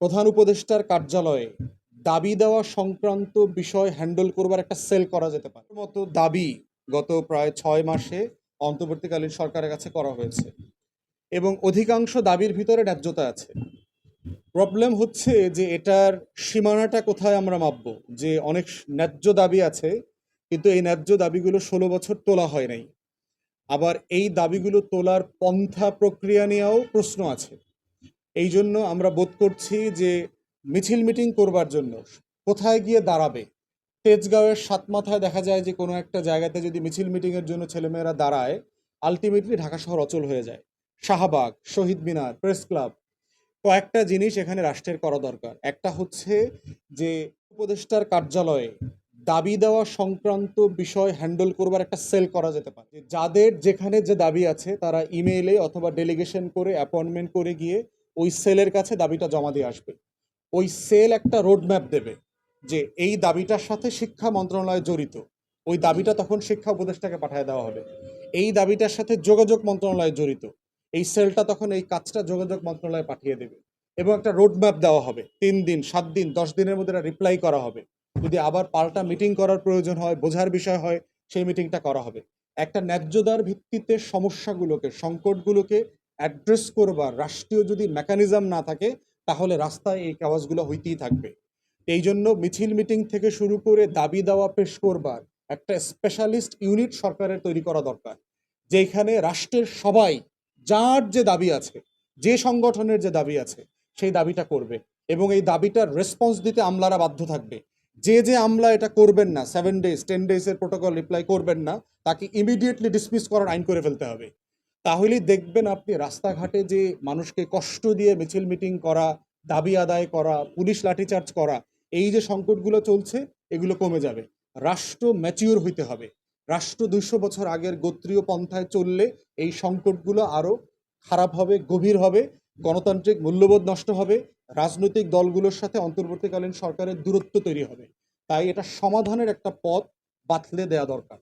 প্রধান উপদেষ্টার কার্যালয়ে দাবি দেওয়া সংক্রান্ত বিষয় হ্যান্ডেল করবার একটা সেল করা যেতে পারে। মতো দাবি গত প্রায় ছয় মাসে অন্তর্বর্তীকালীন সরকারের কাছে করা হয়েছে এবং অধিকাংশ দাবির ভিতরে ন্যায্যতা আছে। প্রবলেম হচ্ছে যে এটার সীমানাটা কোথায় আমরা মাপব? যে অনেক ন্যায্য দাবি আছে, কিন্তু এই ন্যায্য দাবিগুলো ষোলো বছর তোলা হয় নাই। আবার এই দাবিগুলো তোলার পন্থা প্রক্রিয়া নিয়েও প্রশ্ন আছে। এই জন্য আমরা বোধ করছি যে মিছিল মিটিং করবার জন্য কোথায় গিয়ে দাঁড়াবে? তেজগাঁওয়ের সাত মাথায় দেখা যায় যে কোনো একটা জায়গাতে যদি মিছিল মিটিংয়ের জন্য ছেলেমেয়েরা দাঁড়ায় আলটিমেটলি ঢাকা শহর অচল হয়ে যায়। শাহবাগ, শহীদ মিনার, প্রেস ক্লাব, কয়েকটা জিনিস এখানে রাষ্ট্রের করা দরকার। একটা হচ্ছে যে উপদেষ্টার কার্যালয়ে দাবি দেওয়া সংক্রান্ত বিষয় হ্যান্ডেল করবার একটা সেল করা যেতে পারে। যাদের যেখানে যে দাবি আছে, তারা ইমেইলে অথবা ডেলিগেশন করে অ্যাপয়েন্টমেন্ট করে গিয়ে ওই সেলের কাছে দাবিটা জমা দিয়ে আসবে। ওই সেল একটা রোডম্যাপ দেবে যে এই দাবিটার সাথে শিক্ষা মন্ত্রণালয় জড়িত। ওই দাবিটা তখন শিক্ষা উপদেষ্টাকে পাঠিয়ে দেওয়া হবে। এই দাবিটার সাথে যোগাযোগ মন্ত্রণালয় জড়িত। এই সেলটা তখন এই কাজটা যোগাযোগ মন্ত্রণালয়ে পাঠিয়ে দেবে এবং একটা রোডম্যাপ দেওয়া হবে। তিন দিন, সাত দিন, দশ দিনের মধ্যে এটা রিপ্লাই করা হবে। যদি আবার পাল্টা মিটিং করার প্রয়োজন হয়, বোঝার বিষয় হয়, সেই মিটিংটা করা হবে। একটা ন্যায্যতার ভিত্তিতে সমস্যাগুলোকে, সংকটগুলোকে অ্যাড্রেস করবার রাষ্ট্রীয় যদি মেকানিজম না থাকে, তাহলে রাস্তায় এই আওয়াজগুলো হইতেই থাকবে। এই জন্য মিছিল মিটিং থেকে শুরু করে দাবি দাওয়া পেশ করবার একটা স্পেশালিস্ট ইউনিট সরকারের তৈরি করা দরকার যেখানে রাষ্ট্রের সবাই, যার যে দাবি আছে, যে সংগঠনের যে দাবি আছে, সেই দাবিটা করবে এবং এই দাবিটার রেসপন্স দিতে আমলারা বাধ্য থাকবে। যে যে আমলা এটা করবেন না সেভেন ডেজ টেন ডেজের প্রোটোকল রিপ্লাই করবেন না, তাকে ইমিডিয়েটলি ডিসমিস করার আইন করে ফেলতে হবে। তাহলেই দেখবেন আপনি রাস্তাঘাটে যে মানুষকে কষ্ট দিয়ে মিছিল মিটিং করা, দাবি আদায় করা, পুলিশ লাঠিচার্জ করা, এই যে সংকটগুলো চলছে, এগুলো কমে যাবে। রাষ্ট্র ম্যাচিওর হইতে হবে। রাষ্ট্র দুইশো বছর আগের গোত্রীয় পন্থায় চললে এই সংকটগুলো আরও খারাপ হবে, গভীর হবে, গণতান্ত্রিক মূল্যবোধ নষ্ট হবে, রাজনৈতিক দলগুলোর সাথে অন্তর্বর্তীকালীন সরকারের দূরত্ব তৈরি হবে। তাই এটা সমাধানের একটা পথ বাতলে দেওয়া দরকার।